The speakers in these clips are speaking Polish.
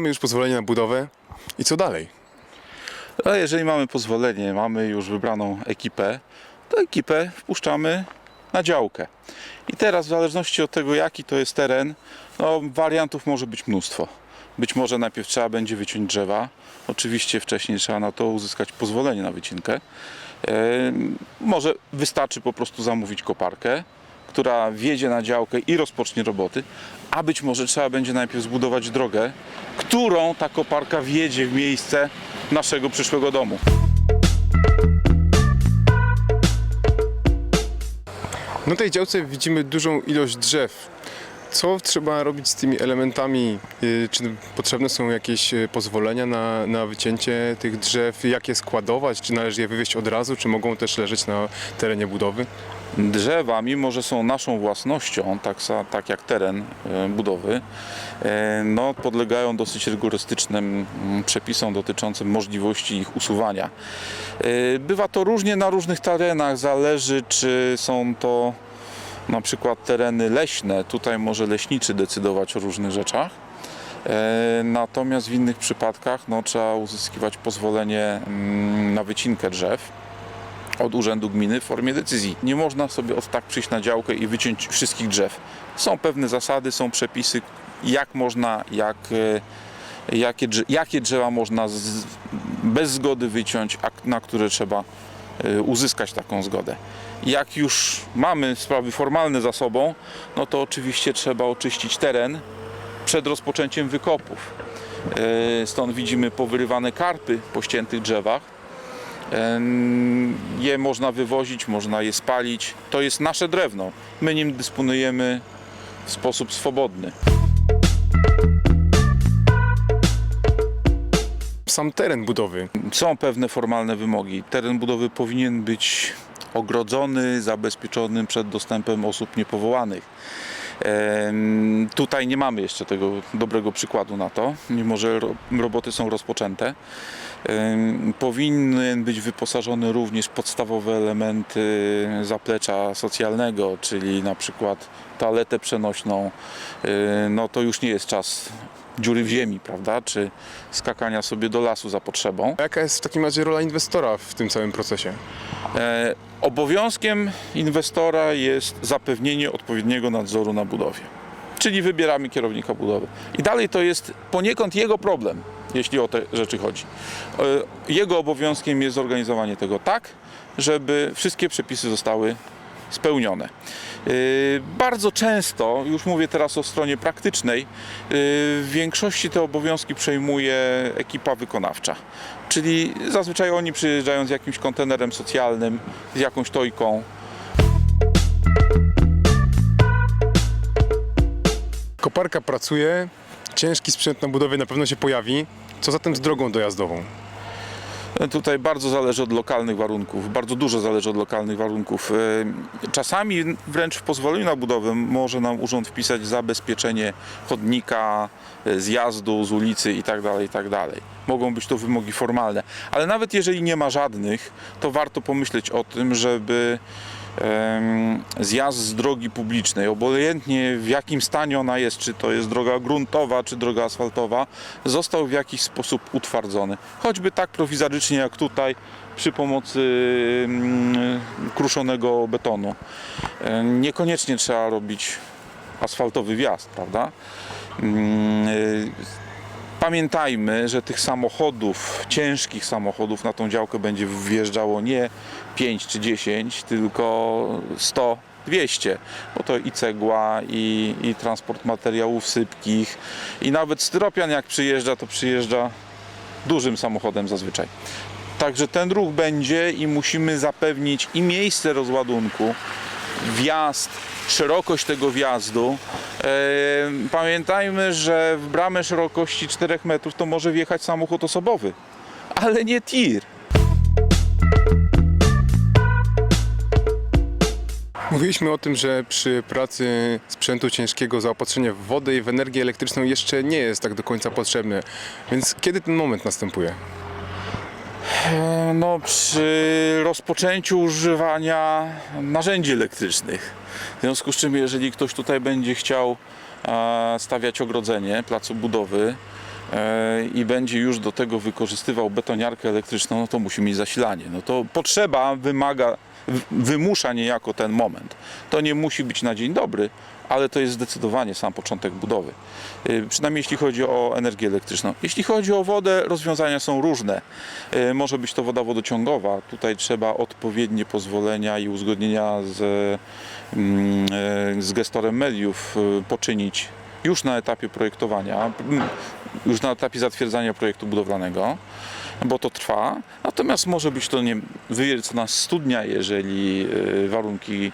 mamy już pozwolenie na budowę i co dalej? A jeżeli mamy pozwolenie, mamy już wybraną ekipę, to ekipę wpuszczamy na działkę. I teraz w zależności od tego jaki to jest teren, no, wariantów może być mnóstwo. Być może najpierw trzeba będzie wyciąć drzewa. Oczywiście wcześniej trzeba na to uzyskać pozwolenie na wycinkę. Może wystarczy po prostu zamówić koparkę, która wjedzie na działkę i rozpocznie roboty, a być może trzeba będzie najpierw zbudować drogę, którą ta koparka wjedzie w miejsce naszego przyszłego domu. Na tej działce widzimy dużą ilość drzew. Co trzeba robić z tymi elementami? Y, Czy potrzebne są jakieś y, pozwolenia na, na wycięcie tych drzew? Jak je składować? Czy należy je wywieźć od razu? Czy mogą też leżeć na terenie budowy? Drzewa, mimo że są naszą własnością, tak, tak jak teren e, budowy, e, no, podlegają dosyć rygorystycznym mm, przepisom dotyczącym możliwości ich usuwania. E, Bywa to różnie na różnych terenach, zależy czy są to na przykład tereny leśne, tutaj może leśniczy decydować o różnych rzeczach. Natomiast w innych przypadkach no, trzeba uzyskiwać pozwolenie mm, na wycinkę drzew od urzędu gminy w formie decyzji. Nie można sobie od tak przyjść na działkę i wyciąć wszystkich drzew. Są pewne zasady, są przepisy, jak można, jak, e, jakie, jakie drzewa można z, bez zgody wyciąć, a na które trzeba e, uzyskać taką zgodę. Jak już mamy sprawy formalne za sobą, no to oczywiście trzeba oczyścić teren przed rozpoczęciem wykopów. E, Stąd widzimy powyrywane karpy po ściętych drzewach. Je można wywozić, można je spalić. To jest nasze drewno. My nim dysponujemy w sposób swobodny. Sam teren budowy. Są pewne formalne wymogi. Teren budowy powinien być ogrodzony, zabezpieczony przed dostępem osób niepowołanych. Tutaj nie mamy jeszcze tego dobrego przykładu na to, mimo że ro- roboty są rozpoczęte. Powinien być wyposażony również w podstawowe elementy zaplecza socjalnego, czyli na przykład toaletę przenośną. No to już nie jest czas dziury w ziemi, prawda? Czy skakania sobie do lasu za potrzebą. A Jaka jest w takim razie rola inwestora w tym całym procesie? E, Obowiązkiem inwestora jest zapewnienie odpowiedniego nadzoru na budowie. Czyli wybieramy kierownika budowy. I dalej to jest poniekąd jego problem, jeśli o te rzeczy chodzi. E, Jego obowiązkiem jest zorganizowanie tego tak, żeby wszystkie przepisy zostały spełnione. E, Bardzo często, już mówię teraz o stronie praktycznej, e, w większości te obowiązki przejmuje ekipa wykonawcza. Czyli zazwyczaj oni przyjeżdżają z jakimś kontenerem socjalnym, z jakąś tojką, Koparka pracuje, ciężki sprzęt na budowie na pewno się pojawi. Co zatem z drogą dojazdową? Tutaj bardzo zależy od lokalnych warunków, bardzo dużo zależy od lokalnych warunków. E, Czasami wręcz w pozwoleniu na budowę może nam urząd wpisać zabezpieczenie chodnika, e, zjazdu z ulicy itd. itd. Mogą być to wymogi formalne, ale nawet jeżeli nie ma żadnych, to warto pomyśleć o tym, żeby zjazd z drogi publicznej, obojętnie w jakim stanie ona jest, czy to jest droga gruntowa, czy droga asfaltowa, został w jakiś sposób utwardzony. Choćby tak prowizorycznie jak tutaj przy pomocy kruszonego betonu. Niekoniecznie trzeba robić asfaltowy wjazd, prawda? Pamiętajmy, że tych samochodów, ciężkich samochodów na tą działkę będzie wjeżdżało nie 5 czy 10, tylko 100, 200, bo to i cegła, i, i transport materiałów sypkich, i nawet styropian jak przyjeżdża, to przyjeżdża dużym samochodem zazwyczaj. Także ten ruch będzie i musimy zapewnić i miejsce rozładunku, wjazd, szerokość tego wjazdu. E, Pamiętajmy, że w bramę szerokości 4 metrów to może wjechać samochód osobowy, ale nie tir. Mówiliśmy o tym, że przy pracy sprzętu ciężkiego zaopatrzenie w wodę i w energię elektryczną jeszcze nie jest tak do końca potrzebne. Więc kiedy ten moment następuje? E, No, przy rozpoczęciu używania narzędzi elektrycznych. W związku z czym, jeżeli ktoś tutaj będzie chciał e, stawiać ogrodzenie placu budowy, i będzie już do tego wykorzystywał betoniarkę elektryczną, no to musi mieć zasilanie. No to potrzeba wymaga, wymusza niejako ten moment. To nie musi być na dzień dobry, ale to jest zdecydowanie sam początek budowy. Y, Przynajmniej jeśli chodzi o energię elektryczną. Jeśli chodzi o wodę, rozwiązania są różne. Y, Może być to woda wodociągowa. Tutaj trzeba odpowiednie pozwolenia i uzgodnienia z, mm, e, z gestorem mediów poczynić już na etapie projektowania, mm, już na etapie zatwierdzania projektu budowlanego, bo to trwa. Natomiast może być to nie wywiecona studnia, jeżeli y, warunki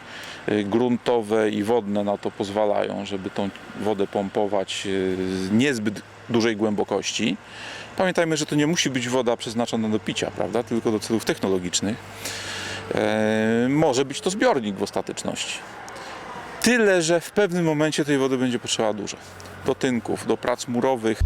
y, gruntowe i wodne na to pozwalają, żeby tą wodę pompować y, z niezbyt dużej głębokości. Pamiętajmy, że to nie musi być woda przeznaczona do picia, prawda, tylko do celów technologicznych. E, może być to zbiornik w ostateczności. Tyle, że w pewnym momencie tej wody będzie potrzeba dużo. Do tynków, do prac murowych.